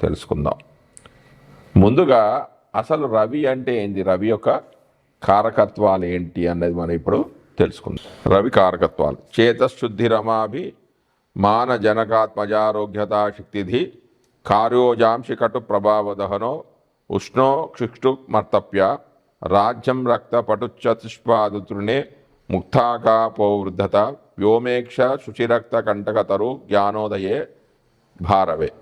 తెలుసుకుందాం. ముందుగా అసలు రవి అంటే ఏంది? రవి యొక్క కారకత్వాలు ఏంటి అన్నది మనం ఇప్పుడు తెలుసుకుందాం. రవి కారకత్వాలు. చేతశుద్ధి రమాభి మాన జనకాత్మజారోగ్యతా శక్తిధి కార్యోజాంశి కటు ప్రభావదహనో ఉష్ణో క్షిక్షు మర్తప్య రాజ్యం రక్త పటుచతుష్పాదుతృణే ముక్తాకాపోవృద్ధత వ్యోమేక్ష శుచిరక్త కంటకతరు జ్ఞానోదయే భారవే.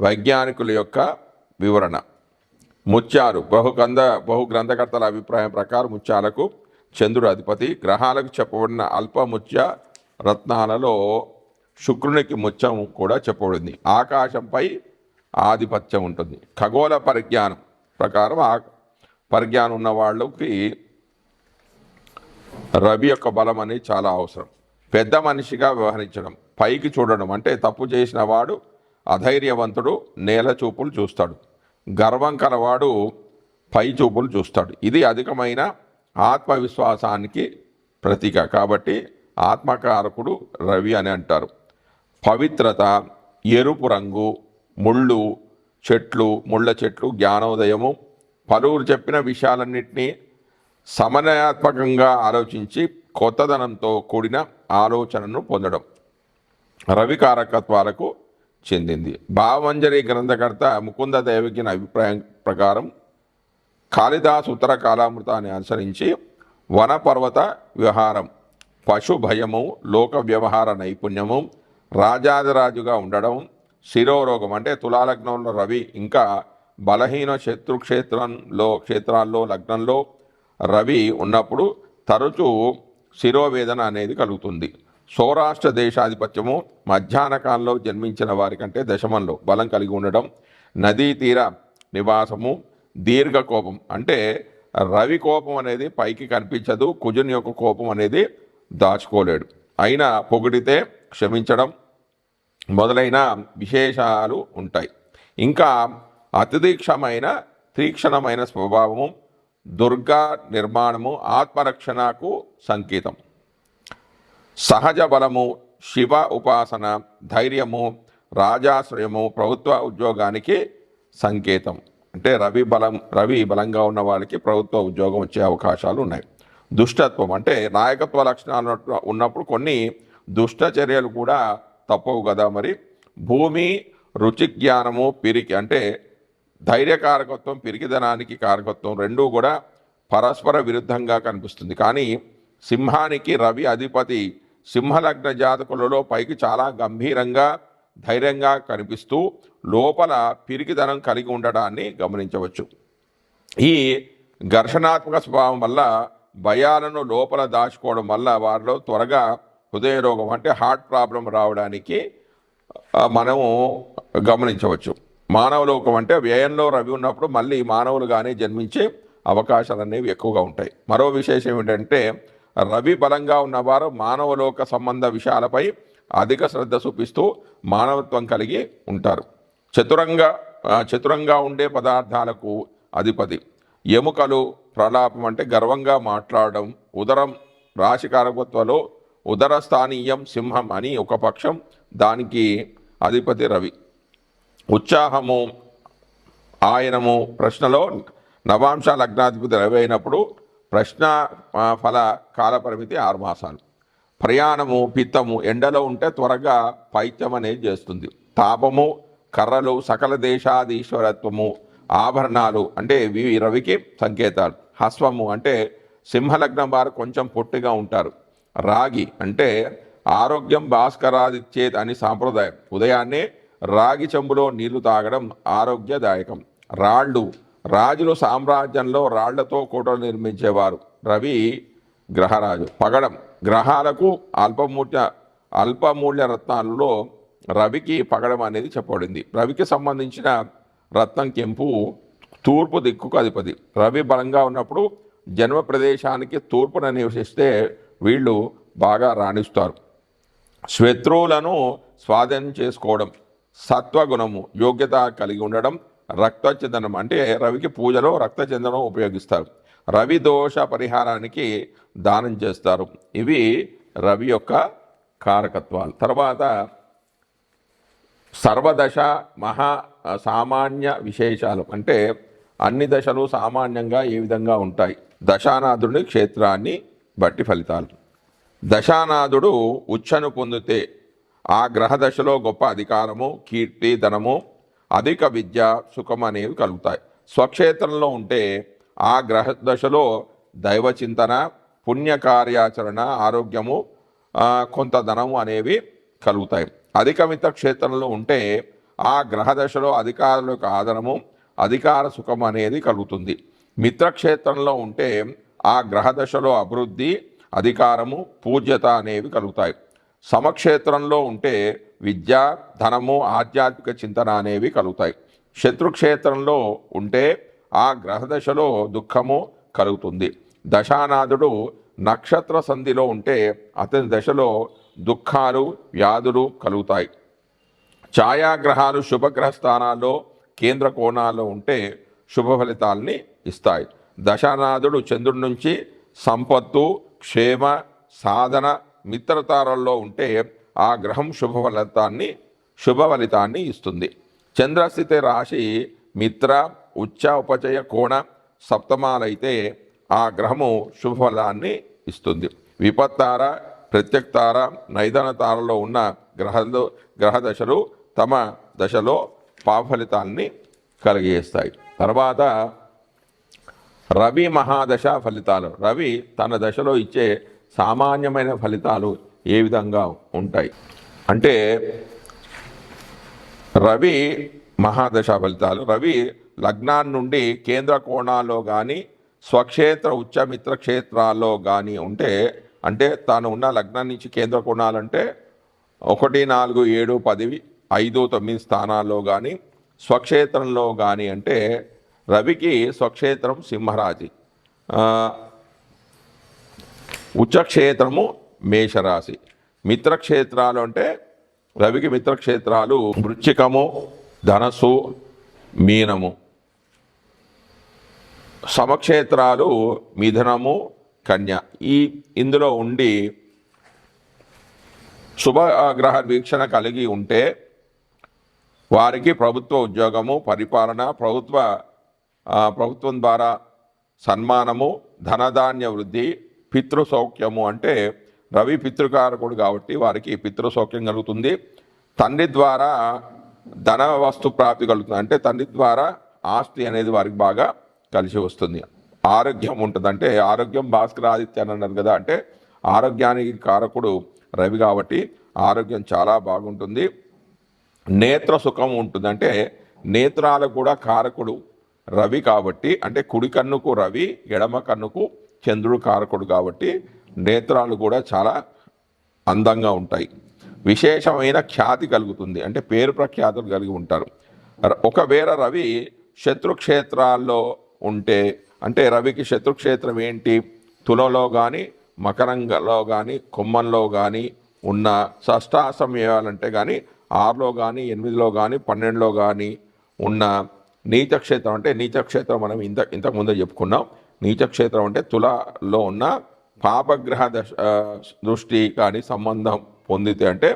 వైజ్ఞానికుల యొక్క వివరణ. ముత్యాలు బహు గ్రంథ బహు గ్రంథకర్తల అభిప్రాయం ప్రకారం ముత్యాలకు చంద్రుడు అధిపతి. గ్రహాలకు చెప్పబడిన అల్పముత్య రత్నాలలో శుక్రునికి ముత్యం కూడా చెప్పబడింది. ఆకాశంపై ఆధిపత్యం ఉంటుంది. ఖగోళ పరిజ్ఞానం ప్రకారం ఆ పరిజ్ఞానం ఉన్న వాళ్ళకి రవి యొక్క బలం అనేది చాలా అవసరం. పెద్ద మనిషిగా వ్యవహరించడం పైకి చూడడం అంటే తప్పు చేసిన వాడు అధైర్యవంతుడు నేల చూపులు చూస్తాడు. గర్వం కలవాడు పై చూపులు చూస్తాడు. ఇది అధికమైన ఆత్మవిశ్వాసానికి ప్రతీక. కాబట్టి ఆత్మకారకుడు రవి అని అంటారు. పవిత్రత ఎరుపు రంగు ముళ్ళు చెట్లు ముళ్ళ చెట్లు జ్ఞానోదయము పలువురు చెప్పిన విషయాలన్నింటినీ సమన్వయాత్మకంగా ఆలోచించి కొత్తదనంతో కూడిన ఆలోచనను పొందడం. రవి కారకత్వాలకు చెందింది. భావమంజరి గ్రంథకర్త ముకుంద దేవకిన అభిప్రాయం ప్రకారం కాళిదాస్ ఉత్తర కాలామృతాన్ని అనుసరించి వనపర్వత వ్యవహారం పశు భయము లోక వ్యవహార నైపుణ్యము రాజాదిరాజుగా ఉండడం శిరోరోగం అంటే తులాలగ్నంలో రవి ఇంకా బలహీన శత్రుక్షేత్రంలో క్షేత్రాల్లో లగ్నంలో రవి ఉన్నప్పుడు తరచూ శిరోవేదన అనేది కలుగుతుంది. సౌరాష్ట్ర దేశాధిపత్యము మధ్యాహ్న కాలంలో జన్మించిన వారికంటే దశమంలో బలం కలిగి ఉండడం నదీ తీర నివాసము దీర్ఘ కోపం అంటే రవి కోపం అనేది పైకి కనిపించదు కుజుని యొక్క కోపం అనేది దాచుకోలేడు. అయినా పొగిడితే క్షమించడం మొదలైన విశేషాలు ఉంటాయి. ఇంకా అతిదీక్షమైన తీక్షణమైన స్వభావము దుర్గా నిర్మాణము ఆత్మరక్షణకు సంకేతం. సహజ బలము శివ ఉపాసన ధైర్యము రాజాశ్రయము ప్రభుత్వ ఉద్యోగానికి సంకేతం. అంటే రవి బలం రవి బలంగా ఉన్న వాళ్ళకి ప్రభుత్వ ఉద్యోగం వచ్చే అవకాశాలు ఉన్నాయి. దుష్టత్వం అంటే నాయకత్వ లక్షణాలు ఉన్నప్పుడు కొన్ని దుష్ట చర్యలు కూడా తప్పవు కదా మరి. భూమి రుచి జ్ఞానము పిరికి అంటే ధైర్యకారకత్వం పిరికిదనానికి కారకత్వం రెండూ కూడా పరస్పర విరుద్ధంగా కనిపిస్తుంది. కానీ సింహానికి రవి అధిపతి సింహలగ్న జాతకులలో పైకి చాలా గంభీరంగా ధైర్యంగా కనిపిస్తూ లోపల పిరికిదనం కలిగి ఉండడాన్ని గమనించవచ్చు. ఈ ఘర్షణాత్మక స్వభావం వల్ల భయాలను లోపల దాచుకోవడం వల్ల వారిలో త్వరగా హృదయ రోగం అంటే హార్ట్ ప్రాబ్లం రావడానికి మనము గమనించవచ్చు. మానవ లోకం అంటే వ్యయంలో రవి ఉన్నప్పుడు మళ్ళీ మానవులుగానే జన్మించే అవకాశాలు అనేవి ఎక్కువగా ఉంటాయి. మరో విశేషం ఏంటంటే రవి బలంగా ఉన్నవారు మానవలోక సంబంధ విషయాలపై అధిక శ్రద్ధ చూపిస్తూ మానవత్వం కలిగి ఉంటారు. చతురంగా చతురంగా ఉండే పదార్థాలకు అధిపతి. ఎముకలు ప్రలాపం అంటే గర్వంగా మాట్లాడడం ఉదరం రాశికారకత్వలో ఉదర స్థానీయం సింహం అని ఒక పక్షం దానికి అధిపతి రవి. ఉత్సాహము ఆయనము ప్రశ్నలో నవాంశ లగ్నాధిపతి రవి అయినప్పుడు ప్రశ్న ఫల కాల పరిమితి ఆరు మాసాలు. ప్రయాణము పిత్తము ఎండలో ఉంటే త్వరగా పైత్యం అనేది చేస్తుంది. తాపము కర్రలు సకల దేశాధీశ్వరత్వము ఆభరణాలు అంటే ఇవి రవికి సంకేతాలు. హస్వము అంటే సింహలగ్నం వారు కొంచెం పొట్టిగా ఉంటారు. రాగి అంటే ఆరోగ్యం భాస్కరాదిచ్చేది అని సాంప్రదాయం. ఉదయాన్నే రాగి చెంబులో నీళ్ళు తాగడం ఆరోగ్యదాయకం. రాళ్ళు రాజులు సామ్రాజ్యంలో రాళ్ళతో కోటలు నిర్మించేవారు. రవి గ్రహరాజు. పగడం. గ్రహాలకు అల్పమూల్య అల్పమూల్య రత్నాలలో రవికి పగడం అనేది చెప్పబడింది. రవికి సంబంధించిన రత్నం కెంపు తూర్పు దిక్కుకు అధిపతి. రవి బలంగా ఉన్నప్పుడు జన్మ ప్రదేశానికి తూర్పున నివసిస్తే వీళ్ళు బాగా రాణిస్తారు. శత్రువులను స్వాధీనం చేసుకోవడం సత్వగుణము యోగ్యత కలిగి ఉండడం రక్తచందనం అంటే రవికి పూజలో రక్తచందనం ఉపయోగిస్తారు. రవి దోష పరిహారానికి దానం చేస్తారు. ఇవి రవి యొక్క కారకత్వాలు. తర్వాత సర్వదశ మహా సామాన్య విశేషాలు. అంటే అన్ని దశలు సామాన్యంగా ఏ విధంగా ఉంటాయి? దశానాథుడి క్షేత్రాన్ని బట్టి ఫలితాలు. దశానాథుడు ఉచ్చను పొందితే ఆ గ్రహ దశలో గొప్ప అధికారము కీర్తి ధనము అధిక విద్య సుఖం అనేవి కలుగుతాయి. స్వక్షేత్రంలో ఉంటే ఆ గ్రహ దశలో దైవ చింతన పుణ్య కార్యాచరణ ఆరోగ్యము కొంత ధనము అనేవి కలుగుతాయి. అధిక మిత్ర క్షేత్రంలో ఉంటే ఆ గ్రహ దశలో అధికారుల యొక్క ఆదరము అధికార సుఖం అనేది కలుగుతుంది. మిత్రక్షేత్రంలో ఉంటే ఆ గ్రహ దశలో అభివృద్ధి అధికారము పూజ్యత అనేవి కలుగుతాయి. సమక్షేత్రంలో ఉంటే విద్య ధనము ఆధ్యాత్మిక చింతన అనేవి కలుగుతాయి. శత్రుక్షేత్రంలో ఉంటే ఆ గ్రహ దశలో దుఃఖము కలుగుతుంది. దశానాథుడు నక్షత్ర సంధిలో ఉంటే అతని దశలో దుఃఖాలు వ్యాధులు కలుగుతాయి. ఛాయాగ్రహాలు శుభగ్రహ స్థానాల్లో కేంద్ర కోణాల్లో ఉంటే శుభ ఫలితాల్ని ఇస్తాయి. దశానాథుడు చంద్రుడి నుంచి సంపత్తు క్షేమ సాధన మిత్రతారల్లో ఉంటే ఆ గ్రహం శుభ ఫలితాన్ని శుభ ఫలితాన్ని ఇస్తుంది. చంద్రస్థితి రాశి మిత్ర ఉచ్చ ఉపచయ కోణ సప్తమాలైతే ఆ గ్రహము శుభ ఫలాన్ని ఇస్తుంది. విపత్తార ప్రత్యక్తార నైదన తారలో ఉన్న గ్రహాలు గ్రహ దశలు తమ దశలో పాఫలితాన్ని కలిగేస్తాయి తర్వాత రవి మహాదశ ఫలితాలు. రవి తన దశలో ఇచ్చే సామాన్యమైన ఫలితాలు ఏ విధంగా ఉంటాయి? అంటే రవి మహాదశ ఫలితాలు. రవి లగ్నాన్ని నుండి కేంద్ర కోణాల్లో కానీ స్వక్షేత్ర ఉచ్చమిత్ర క్షేత్రాల్లో కానీ ఉంటే అంటే తాను ఉన్న లగ్నం నుంచి కేంద్ర కోణాలంటే ఒకటి నాలుగు ఏడు పది ఐదు తొమ్మిది స్థానాల్లో కానీ స్వక్షేత్రంలో కానీ అంటే రవికి స్వక్షేత్రం సింహరాజి ఉచ్చక్షేత్రము మేషరాశి. మిత్రక్షేత్రాలు అంటే రవికి మిత్రక్షేత్రాలు వృచ్చికము ధనస్సు మీనము. సమక్షేత్రాలు మిథునము కన్య. ఈ ఇందులో ఉండి శుభగ్రహ వీక్షణ కలిగి ఉంటే వారికి ప్రభుత్వ ఉద్యోగము పరిపాలన ప్రభుత్వ ప్రభుత్వం ద్వారా సన్మానము ధనధాన్య వృద్ధి పితృసౌఖ్యము అంటే రవి పితృకారకుడు కాబట్టి వారికి పితృసౌఖ్యం కలుగుతుంది. తండ్రి ద్వారా ధన వస్తు ప్రాప్తి కలుగుతుంది. అంటే తండ్రి ద్వారా ఆస్తి అనేది వారికి బాగా కలిసి వస్తుంది. ఆరోగ్యం ఉంటుంది. అంటే ఆరోగ్యం భాస్కర్ ఆదిత్య అని అన్నారు కదా. అంటే ఆరోగ్యానికి కారకుడు రవి కాబట్టి ఆరోగ్యం చాలా బాగుంటుంది. నేత్ర సుఖం ఉంటుంది. అంటే నేత్రాలకు కూడా కారకుడు రవి కాబట్టి అంటే కుడి కన్నుకు రవి ఎడమ కన్నుకు చంద్రుడు కారకుడు కాబట్టి నేత్రాలు కూడా చాలా అందంగా ఉంటాయి. విశేషమైన ఖ్యాతి కలుగుతుంది. అంటే పేరు ప్రఖ్యాతులు కలిగి ఉంటారు. ఒకవేళ రవి శత్రుక్షేత్రాల్లో ఉంటే అంటే రవికి శత్రుక్షేత్రం ఏంటి? తులలో కానీ మకరంగలో కానీ కొమ్మంలో కానీ ఉన్న షష్టాసమయాలంటే కానీ ఆరులో కానీ ఎనిమిదిలో కానీ పన్నెండులో కానీ ఉన్న నీచక్షేత్రం అంటే నీచక్షేత్రం మనం ఇంత ఇంతకుముందే చెప్పుకున్నాం. నీచక్షేత్రం అంటే తులలో ఉన్న పాపగ్రహ దశ దృష్టి కానీ సంబంధం పొందితే అంటే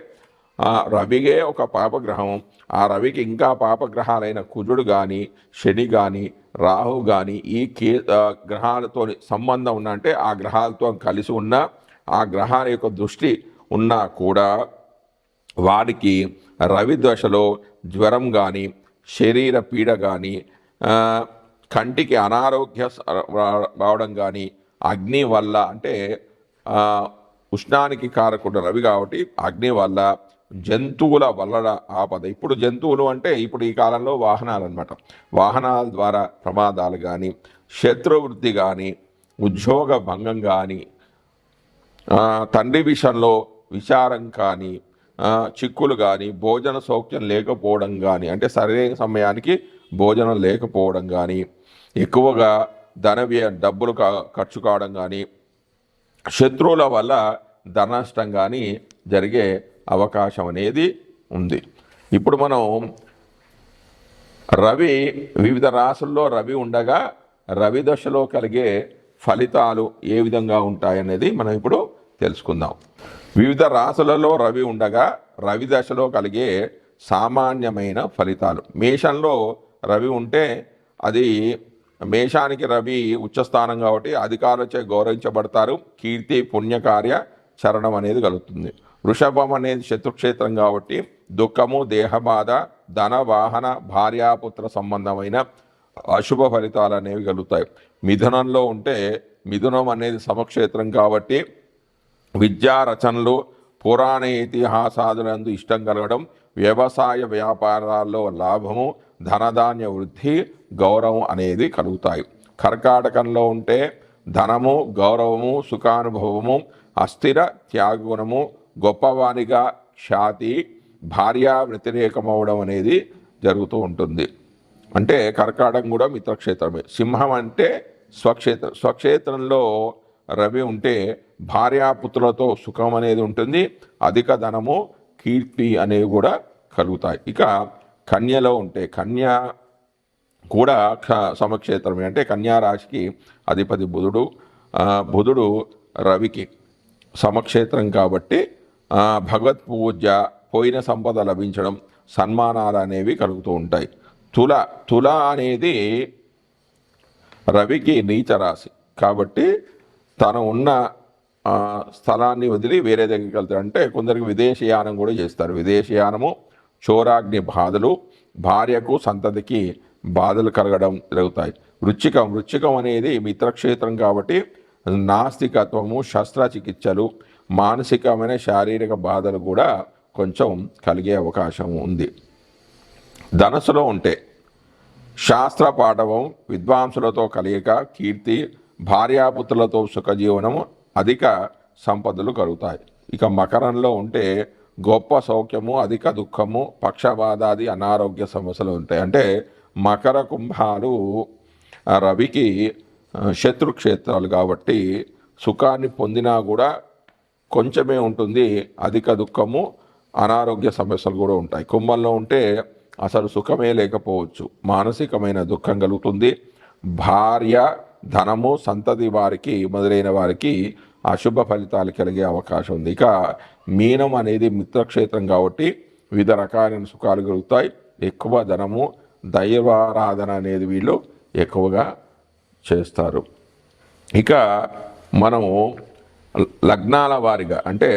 రవిగే ఒక పాపగ్రహం. ఆ రవికి ఇంకా పాపగ్రహాలైన కుజుడు కానీ శని కానీ రాహు కానీ ఈ కే గ్రహాలతో సంబంధం ఉన్న అంటే ఆ గ్రహాలతో కలిసి ఉన్న ఆ గ్రహాల యొక్క దృష్టి ఉన్నా కూడా వారికి రవి దశలో జ్వరం కానీ శరీర పీడ కానీ కంటికి అనారోగ్య రావడం కానీ అగ్ని వల్ల అంటే ఉష్ణానికి కారకుడు రవి కాబట్టి అగ్ని వల్ల జంతువుల వల్ల ఆపద. ఇప్పుడు జంతువులు అంటే ఇప్పుడు ఈ కాలంలో వాహనాలు అనమాట వాహనాల ద్వారా ప్రమాదాలు కానీ శత్రువృద్ధి కానీ ఉద్యోగ భంగం కానీ తండ్రి విషయంలో విచారం కానీ చిక్కులు కానీ భోజన సౌఖ్యం లేకపోవడం కానీ అంటే సరైన సమయానికి భోజనం లేకపోవడం కానీ ఎక్కువగా ధన వ్యయ డబ్బులు కా- ఖర్చు కావడం కానీ శత్రువుల వల్ల ధన నష్టం కానీ జరిగే అవకాశం అనేది ఉంది. ఇప్పుడు మనం రవి వివిధ రాసుల్లో రవి ఉండగా రవి దశలో కలిగే ఫలితాలు ఏ విధంగా ఉంటాయనేది మనం ఇప్పుడు తెలుసుకుందాం. వివిధ రాసులలో రవి ఉండగా రవి దశలో కలిగే సామాన్యమైన ఫలితాలు. మేషంలో రవి ఉంటే అది మేషానికి రవి ఉచ్చస్థానం కాబట్టి అధికారులచే గౌరవించబడతారు. కీర్తి పుణ్యకార్య చరణం అనేది కలుగుతుంది. వృషభం అనేది శత్రుక్షేత్రం కాబట్టి దుఃఖము దేహబాధ ధన వాహన భార్యాపుత్ర సంబంధమైన అశుభ ఫలితాలు అనేవి కలుగుతాయి. మిథునంలో ఉంటే మిథునం అనేది సమక్షేత్రం కాబట్టి విద్యా రచనలు పురాణ ఇతిహాసాదులందు ఇష్టం కలగడం వ్యవసాయ వ్యాపారాల్లో లాభము ధనధాన్య వృద్ధి గౌరవం అనేది కలుగుతాయి. కర్కాటకంలో ఉంటే ధనము గౌరవము సుఖానుభవము అస్థిర త్యాగుణము గొప్పవానిగా ఖ్యాతి భార్యా వ్యతిరేకమవడం అనేది జరుగుతూ ఉంటుంది. అంటే కర్కాటకం కూడా మిత్రక్షేత్రమే. సింహం అంటే స్వక్షేత్రం స్వక్షేత్రంలో రవి ఉంటే భార్యాపుత్రులతో సుఖం అనేది ఉంటుంది. అధిక ధనము కీర్తి అనేవి కూడా కలుగుతాయి. ఇక కన్యలో ఉంటే కన్య కూడా సమక్షేత్రమే. అంటే కన్యా రాశికి అధిపతి బుధుడు బుధుడు రవికి సమక్షేత్రం కాబట్టి భగవత్ పూజ పోయిన సంపద లభించడం సన్మానాలు అనేవి కలుగుతూ ఉంటాయి. తుల తుల అనేది రవికి నీచ రాశి కాబట్టి తను ఉన్న స్థలాన్ని వదిలి వేరే దగ్గరికి వెళ్తాడు. అంటే కొందరికి విదేశీయానం కూడా చేస్తారు. విదేశీయానము చోరాగ్ని బాధలు భార్యకు సంతతికి బాధలు కలగడం జరుగుతాయి. వృచ్చికం వృచ్చికం అనేది మిత్రక్షేత్రం కాబట్టి నాస్తికత్వము శస్త్రచికిత్సలు మానసికమైన శారీరక బాధలు కూడా కొంచెం కలిగే అవకాశం ఉంది. ధనస్సులో ఉంటే శాస్త్ర పాఠవం విద్వాంసులతో కలియక కీర్తి భార్యాపుత్రులతో సుఖజీవనము అధిక సంపదలు కలుగుతాయి. ఇక మకరంలో ఉంటే గొప్ప సౌఖ్యము అధిక దుఃఖము పక్షవాదాది అనారోగ్య సమస్యలు ఉంటాయి. అంటే మకర కుంభాలు రవికి శత్రుక్షేత్రాలు కాబట్టి సుఖాన్ని పొందినా కూడా కొంచెమే ఉంటుంది. అధిక దుఃఖము అనారోగ్య సమస్యలు కూడా ఉంటాయి. కుంభంలో ఉంటే అసలు సుఖమే లేకపోవచ్చు. మానసికమైన దుఃఖం కలుగుతుంది. భార్య ధనము సంతతి వారికి మొదలైన వారికి అశుభ ఫలితాలు కలిగే అవకాశం ఉంది. ఇక మీనం అనేది మిత్రక్షేత్రం కాబట్టి వివిధ రకాలైన సుఖాలు కలుగుతాయి. ఎక్కువ ధనము దైవారాధన అనేది వీళ్ళు ఎక్కువగా చేస్తారు. ఇక మనము లగ్నాల వారిగా అంటే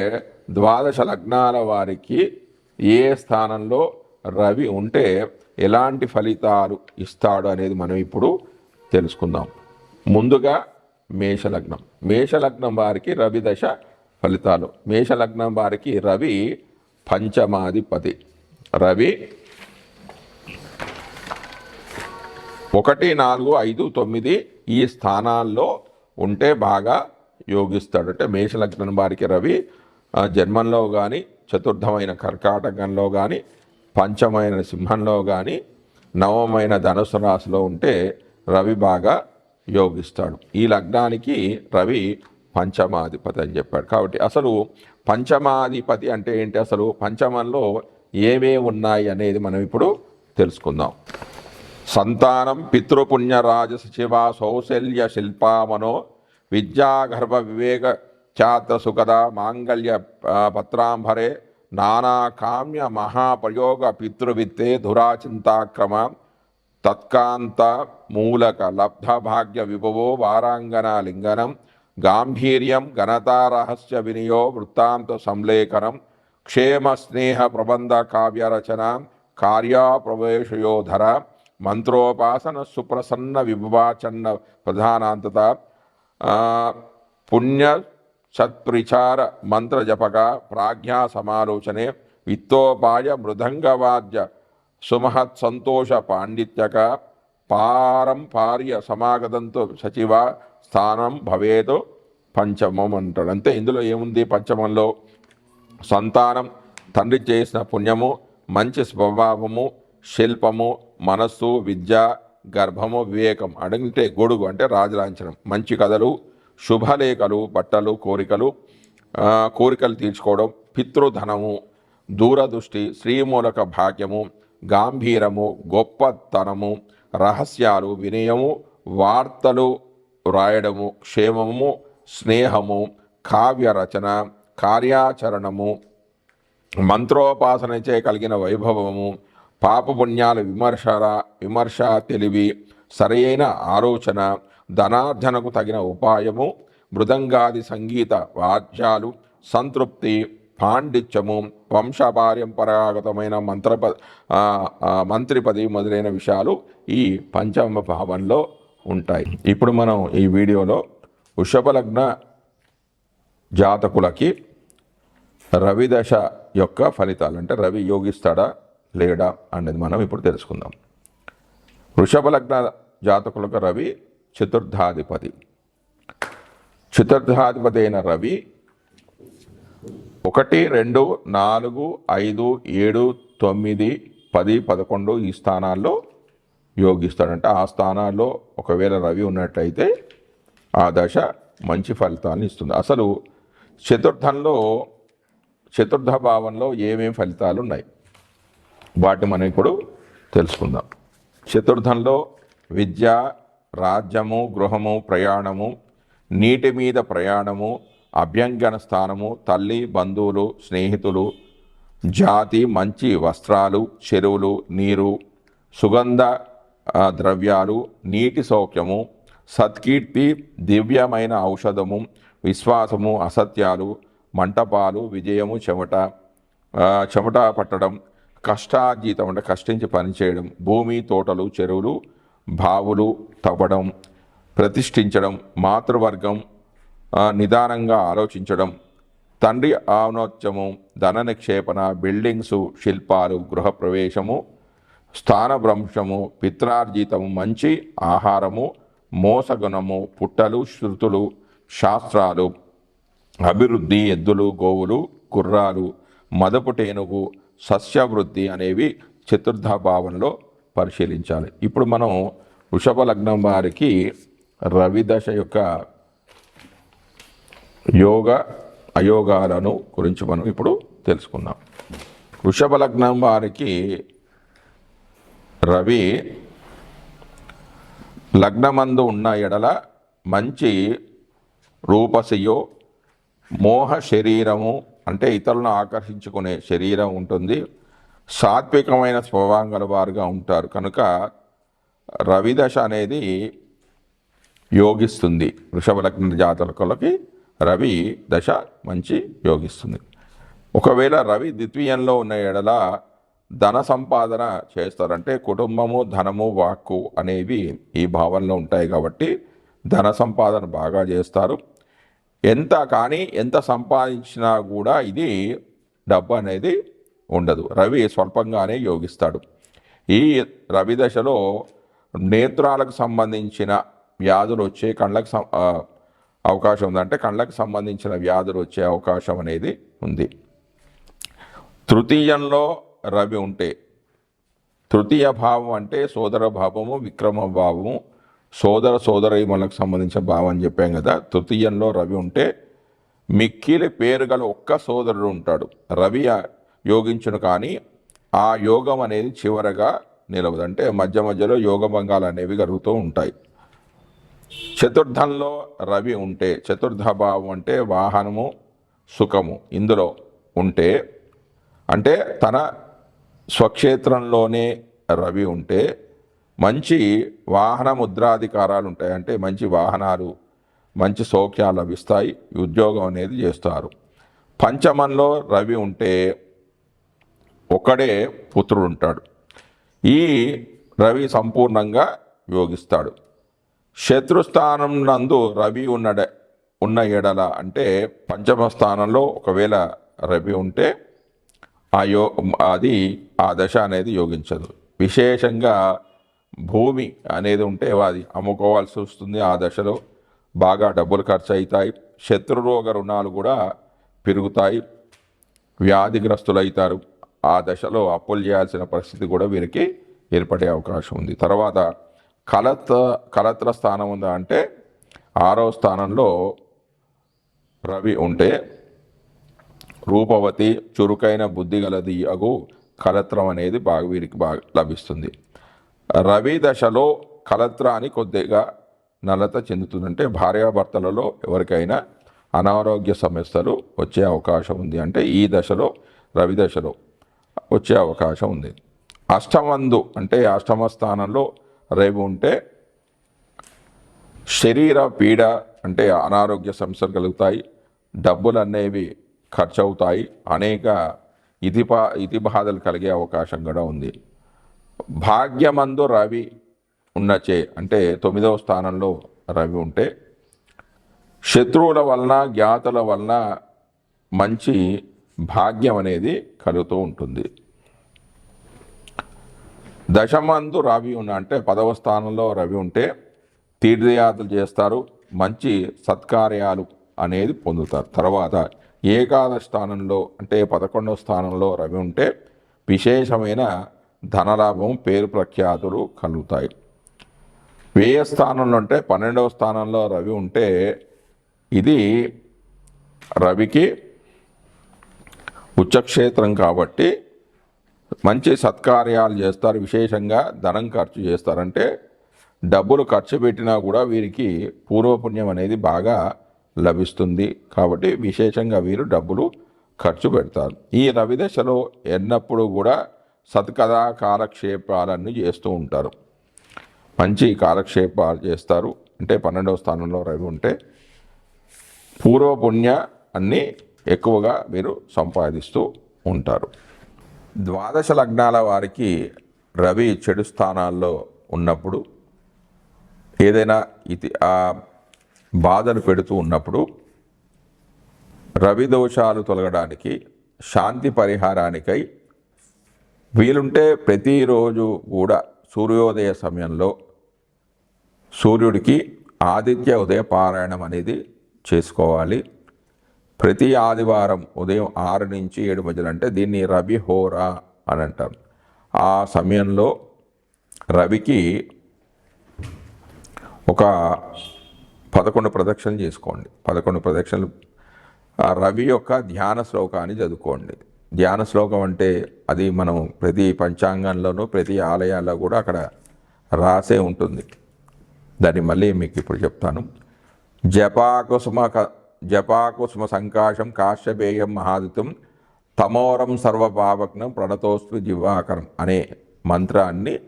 ద్వాదశ లగ్నాల వారికి ఏ స్థానంలో రవి ఉంటే ఎలాంటి ఫలితాలు ఇస్తాడు అనేది మనం ఇప్పుడు తెలుసుకుందాం. ముందుగా మేషలగ్నం. మేషలగ్నం వారికి రవి దశ ఫలితాలు. మేషలగ్నం వారికి రవి పంచమాధిపతి. రవి ఒకటి నాలుగు ఐదు తొమ్మిది ఈ స్థానాల్లో ఉంటే బాగా యోగిస్తాడు. అంటే మేషలగ్నం వారికి రవి జన్మంలో కానీ చతుర్థమైన కర్కాటకంలో కానీ పంచమైన సింహంలో కానీ నవమైన ధనుసు రాశిలో ఉంటే రవి బాగా యోగిస్తాడు. ఈ లగ్నానికి రవి పంచమాధిపతి అని చెప్పాడు. కాబట్టి అసలు పంచమాధిపతి అంటే ఏంటి? అసలు పంచమంలో ఏమేమి ఉన్నాయి అనేది మనం ఇప్పుడు తెలుసుకుందాం. సంతానం పితృపుణ్యరాజ శివ సౌశల్య శిల్పామనో విద్యాగర్భ వివేక ఛాత్ర సుఖద మాంగళ్య ఆ, పత్రాంబరే నానా కామ్య మహాప్రయోగ పితృవిత్తే ధురాచింతాక్రమ తత్కాంత మూలక లబ్ధభాగ్య విభవో వారాంగన లింగనం గాంభీర్యం ఘనతారహస్య వినియో వృత్తాంత సంలేఖనం క్షేమ స్నేహ ప్రబంధ కావ్యరచన కార్యాప్రవేశయోధర మంత్రోపాసన సుప్రసన్న విభవాచన్న ప్రధానాంతత పుణ్య సత్ప్రిచార మంత్రజపక ప్రాజ్ఞా సమాలోచనే విత్తోపాయ మృదంగవాద్య సుమహత్ సంతోష పాండిత్యక పారంపార్య సమాగతంతో సచివ స్థానం భవేదు పంచమం అంటాడు. అంతే ఇందులో ఏముంది పంచమంలో? సంతానం తండ్రి చేసిన పుణ్యము మంచి స్వభావము శిల్పము మనస్సు విద్య గర్భము వివేకం. అడిగితే గొడుగు అంటే రాజలాంఛనం. మంచి కథలు శుభలేఖలు బట్టలు కోరికలు కోరికలు తీర్చుకోవడం పితృధనము దూరదృష్టి శ్రీమూలక భాగ్యము గాంభీరము గొప్పతనము రహస్యాలు వినయము వార్తలు వ్రాయడము క్షేమము స్నేహము కావ్య రచన కార్యాచరణము మంత్రోపాసనచే కలిగిన వైభవము పాపపుణ్యాల విమర్శర విమర్శ తెలివి సరైన ఆలోచన ధనార్జనకు తగిన ఉపాయము మృదంగాది సంగీత వాద్యాలు సంతృప్తి పాండిత్యము వంశపారంపరాగతమైన మంత్రప మంత్రిపది మొదలైన విషయాలు ఈ పంచమ భావంలో ఉంటాయి. ఇప్పుడు మనం ఈ వీడియోలో వృషభలగ్న జాతకులకి రవి దశ యొక్క ఫలితాలు అంటే రవి యోగిస్తాడా లేడా అనేది మనం ఇప్పుడు తెలుసుకుందాం. వృషభలగ్న జాతకులకు రవి చతుర్థాధిపతి. చతుర్థాధిపతి అయిన రవి ఒకటి రెండు నాలుగు ఐదు ఏడు తొమ్మిది పది పదకొండు ఈ స్థానాల్లో యోగిస్తాడంటే ఆ స్థానాల్లో ఒకవేళ రవి ఉన్నట్లయితే ఆ దశ మంచి ఫలితాలను ఇస్తుంది. అసలు చతుర్థంలో చతుర్థ భావంలో ఏమేమి ఫలితాలు ఉన్నాయి? వాటి మనం ఇప్పుడు తెలుసుకుందాం. చతుర్థంలో విద్య రాజ్యము గృహము ప్రయాణము నీటి మీద ప్రయాణము అభ్యంగన స్థానము తల్లి బంధువులు స్నేహితులు జాతి మంచి వస్త్రాలు చెరువులు నీరు సుగంధ ద్రవ్యాలు నీటి సౌఖ్యము సత్కీర్తి దివ్యమైన ఔషధము విశ్వాసము అసత్యాలు మంటపాలు విజయము చెమట చెమట పట్టడం కష్టార్జితం అంటే కష్టించి పనిచేయడం భూమి తోటలు చెరువులు బావులు తవ్వడం ప్రతిష్ఠించడం మాతృవర్గం నిదానంగా ఆలోచించడం తండ్రి ఆవనోత్సవం ధన నిక్షేపణ బిల్డింగ్సు శిల్పాలు గృహప్రవేశము స్థానభ్రంశము పిత్రార్జితము మంచి ఆహారము మోసగుణము పుట్టలు శృతులు శాస్త్రాలు అభివృద్ధి ఎద్దులు గోవులు గుర్రాలు మదపు టేనుగు సస్యవృద్ధి అనేవి చతుర్థ భావంలో పరిశీలించాలి. ఇప్పుడు మనం వృషభ లగ్నం వారికి రవి దశ యొక్క యోగ అయోగాలను గురించి మనం ఇప్పుడు తెలుసుకుందాం. వృషభ లగ్నం వారికి రవి లగ్నమందు ఉన్న ఎడల మంచి రూపశయో మోహ శరీరము అంటే ఇతరులను ఆకర్షించుకునే శరీరం ఉంటుంది. సాత్వికమైన స్వభావం గల వారుగా ఉంటారు. కనుక రవిదశ అనేది యోగిస్తుంది. వృషభ లగ్న జాతకులకి రవి దశ మంచి యోగిస్తుంది. ఒకవేళ రవి ద్వితీయంలో ఉన్న ఎడల ధన సంపాదన చేస్తారంటే కుటుంబము ధనము వాక్కు అనేవి ఈ భావనలో ఉంటాయి కాబట్టి ధన సంపాదన బాగా చేస్తారు. ఎంత కానీ ఎంత సంపాదించినా కూడా ఇది డబ్బు అనేది ఉండదు. రవి స్వల్పంగానే యోగిస్తాడు. ఈ రవి దశలో నేత్రాలకు సంబంధించిన వ్యాధులు వచ్చే కళ్ళకు సం- అవకాశం ఉందంటే కళ్ళకు సంబంధించిన వ్యాధులు వచ్చే అవకాశం అనేది ఉంది. తృతీయంలో రవి ఉంటే. తృతీయ భావం అంటే సోదర భావము విక్రమ భావము. సోదర సోదరీమణులకు సంబంధించిన భావం అని చెప్పాం కదా. తృతీయంలో రవి ఉంటే మిక్కిలి పేరు గల ఒక్క సోదరుడు ఉంటాడు. రవి యోగించును కానీ ఆ యోగం అనేది చివరగా నిలవదు. అంటే మధ్య మధ్యలో యోగభంగాలు అనేవి కలుగుతూ ఉంటాయి. చతుర్థంలో రవి ఉంటే చతుర్థ భావం అంటే వాహనము సుఖము. ఇందులో ఉంటే అంటే తన స్వక్షేత్రంలోనే రవి ఉంటే మంచి వాహన ముద్రాధికారాలు ఉంటాయి. అంటే మంచి వాహనాలు మంచి సౌఖ్యాలు లభిస్తాయి. ఉద్యోగం అనేది చేస్తారు. పంచమంలో రవి ఉంటే ఒకడే పుత్రుడు ఉంటాడు. ఈ రవి సంపూర్ణంగా యోగిస్తాడు. శత్రుస్థానం నందు రవి ఉన్నడ ఉన్న ఎడల అంటే పంచమ స్థానంలో ఒకవేళ రవి ఉంటే ఆ యో అది ఆ దశ అనేది యోగించదు. విశేషంగా భూమి అనేది ఉంటే అది అమ్ముకోవాల్సి వస్తుంది ఆ దశలో. బాగా డబ్బులు ఖర్చు అవుతాయి శత్రురోగ రుణాలు కూడా పెరుగుతాయి. వ్యాధిగ్రస్తులు అవుతారు ఆ దశలో అప్పులు చేయాల్సిన పరిస్థితి కూడా వీరికి ఏర్పడే అవకాశం ఉంది. తర్వాత కలత్ర కలత్ర స్థానం ఉందా అంటే ఆరో స్థానంలో రవి ఉంటే రూపవతి చురుకైన బుద్ధి గలది అగు కలత్రం అనేది బాగా వీరికి బాగా లభిస్తుంది. రవి దశలో కలత్రాన్ని కొద్దిగా నలత చెందుతుందంటే భార్యాభర్తలలో ఎవరికైనా అనారోగ్య సమస్యలు వచ్చే అవకాశం ఉంది అంటే ఈ దశలో రవి దశలో వచ్చే అవకాశం ఉంది. అష్టమందు అంటే అష్టమ స్థానంలో రేపు ఉంటే శరీర పీడ అంటే అనారోగ్య సమస్యలు కలుగుతాయి. డబ్బులు అనేవి ఖర్చు అవుతాయి అనేక ఇతిపా ఇతిబాధలు కలిగే అవకాశం కూడా ఉంది. భాగ్యమందు రవి ఉన్నచే అంటే తొమ్మిదవ స్థానంలో రవి ఉంటే శత్రువుల వలన జ్ఞాతుల వలన మంచి భాగ్యం అనేది కలుగుతూ ఉంటుంది. దశమందు రవి ఉన్న అంటే పదవ స్థానంలో రవి ఉంటే తీర్థయాత్రలు చేస్తారు. మంచి సత్కార్యాలు అనేది పొందుతారు. తర్వాత ఏకాదశ స్థానంలో అంటే పదకొండవ స్థానంలో రవి ఉంటే విశేషమైన ధనలాభం పేరు ప్రఖ్యాతులు కలుగుతాయి. వ్యయ స్థానంలో అంటే పన్నెండవ స్థానంలో రవి ఉంటే ఇది రవికి ఉచ్చక్షేత్రం కాబట్టి మంచి సత్కార్యాలు చేస్తారు. విశేషంగా ధనం ఖర్చు చేస్తారంటే డబ్బులు ఖర్చు పెట్టినా కూడా వీరికి పూర్వపుణ్యం అనేది బాగా లభిస్తుంది. కాబట్టి విశేషంగా వీరు డబ్బులు ఖర్చు పెడతారు. ఈ రవి దశలో ఎన్నప్పుడు కూడా సత్కథా కాలక్షేపాలన్నీ చేస్తూ ఉంటారు. మంచి కాలక్షేపాలు చేస్తారు. అంటే పన్నెండవ స్థానంలో రవి ఉంటే పూర్వపుణ్య అన్నీ ఎక్కువగా మీరు సంపాదిస్తూ ఉంటారు. ద్వాదశ లగ్నాల వారికి రవి చెడు స్థానాల్లో ఉన్నప్పుడు ఏదైనా ఇతి ఆ బాధలు పెడుతూ ఉన్నప్పుడు రవి దోషాలు తొలగడానికి శాంతి పరిహారానికై వీలుంటే ప్రతిరోజు కూడా సూర్యోదయ సమయంలో సూర్యుడికి ఆదిత్య ఉదయ పారాయణం అనేది చేసుకోవాలి. ప్రతి ఆదివారం ఉదయం ఆరు నుంచి ఏడు మధ్యలో అంటే దీన్ని రవి హోరా అని అంటారు ఆ సమయంలో రవికి ఒక పదకొండు ప్రదక్షిణలు చేసుకోండి. పదకొండు ప్రదక్షిణలు. రవి యొక్క ధ్యాన శ్లోకాన్ని చదువుకోండి. ధ్యాన శ్లోకం అంటే అది మనం ప్రతి పంచాంగంలోనూ ప్రతి ఆలయాల్లో కూడా అక్కడ రాసే ఉంటుంది. దాన్ని మళ్ళీ మీకు ఇప్పుడు చెప్తాను. జపాకుసుమ క- జపాకుసుమ సంకాశం కాశ్యపేయం మహాదితం తమోరం సర్వపావగ్నం ప్రణతోస్తు జివాకరం అనే మంత్రాన్ని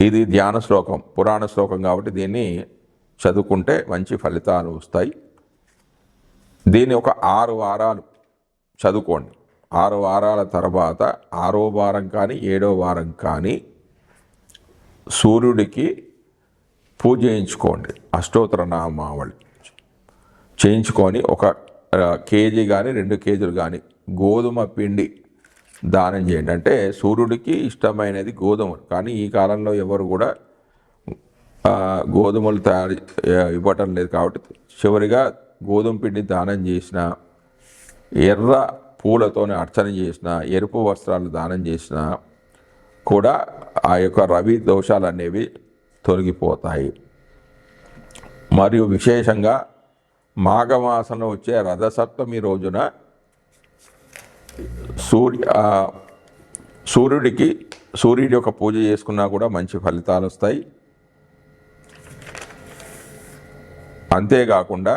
ఇది ధ్యాన శ్లోకం పురాణ శ్లోకం కాబట్టి దీన్ని చదువుకుంటే మంచి ఫలితాలు వస్తాయి. దీన్ని ఒక ఆరు వారాలు చదువుకోండి. ఆరు వారాల తర్వాత ఆరో వారం కానీ ఏడో వారం కానీ సూర్యుడికి పూజ చేయించుకోండి. అష్టోత్తర నామావళి చేయించుకొని ఒక కేజీ కానీ రెండు కేజీలు కానీ గోధుమ పిండి దానం చేయండి. అంటే సూర్యుడికి ఇష్టమైనది గోధుమ. కానీ ఈ కాలంలో ఎవరు కూడా గోధుమలు తయారు ఇవ్వటం లేదు కాబట్టి చివరిగా గోధుమ పిండి దానం చేసిన ఎర్ర పూలతోనే అర్చన చేసిన ఎరుపు వస్త్రాలు దానం చేసిన కూడా ఆ యొక్క రవి దోషాలు అనేవి తొలగిపోతాయి. మరియు విశేషంగా మాఘమాసంలో వచ్చే రథసప్తమి రోజున సూర్య సూర్యుడికి సూర్యుడి యొక్క పూజ చేసుకున్నా కూడా మంచి ఫలితాలు వస్తాయి. అంతేకాకుండా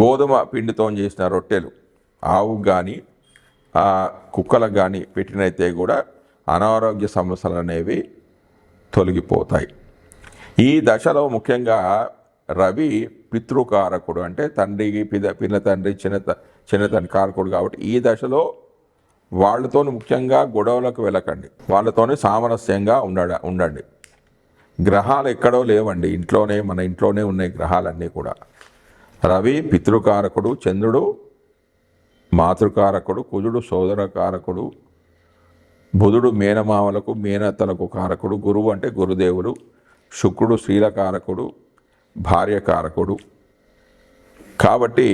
గోధుమ పిండితో చేసిన రొట్టెలు ఆవుకు కానీ కుక్కలకు కానీ పెట్టినైతే కూడా అనారోగ్య సమస్యలు అనేవి తొలగిపోతాయి. ఈ దశలో ముఖ్యంగా రవి పితృకారకుడు అంటే తండ్రికి పిద పిన్న తండ్రి చిన్న చిన్న తండ్రి కారకుడు కాబట్టి ఈ దశలో వాళ్ళతో ముఖ్యంగా గొడవలకు వెళ్ళకండి. వాళ్ళతోనే సామరస్యంగా ఉండడ ఉండండి. గ్రహాలు ఎక్కడో లేవండి. ఇంట్లోనే మన ఇంట్లోనే ఉన్నాయి గ్రహాలన్నీ కూడా. రవి పితృకారకుడు చంద్రుడు మాతృకారకుడు కుజుడు సోదరకారకుడు బుధుడు మేనమామలకు మేనత్తలకు కారకుడు గురువు అంటే గురుదేవుడు శుక్రుడు స్త్రీలకారకుడు భార్యకారకుడు. కాబట్టి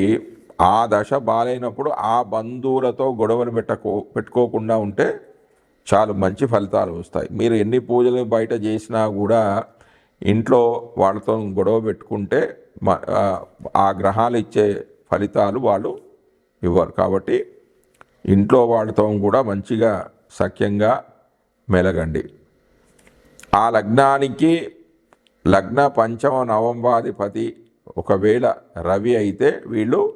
ఆ దశ బాలైనప్పుడు ఆ బంధువులతో గొడవలు పెట్టకో పెట్టుకోకుండా ఉంటే చాలా మంచి ఫలితాలు వస్తాయి. మీరు ఎన్ని పూజలు బయట చేసినా కూడా ఇంట్లో వాళ్ళతో గొడవ పెట్టుకుంటే మ- ఆ, ఆ గ్రహాలు ఇచ్చే ఫలితాలు వాళ్ళు ఇవ్వరు. కాబట్టి ఇంట్లో వాళ్ళతో కూడా మంచిగా సఖ్యంగా మెలగండి. ఆ లగ్నానికి లగ్న పంచమ నవంబాధిపతి ఒకవేళ రవి అయితే వీళ్ళు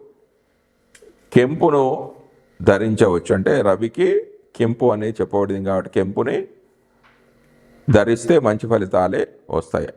కెంపును ధరించవచ్చు. అంటే రవికి కెంపు అనేది చెప్పబడింది కాబట్టి కెంపుని ధరిస్తే మంచి ఫలితాలే వస్తాయి.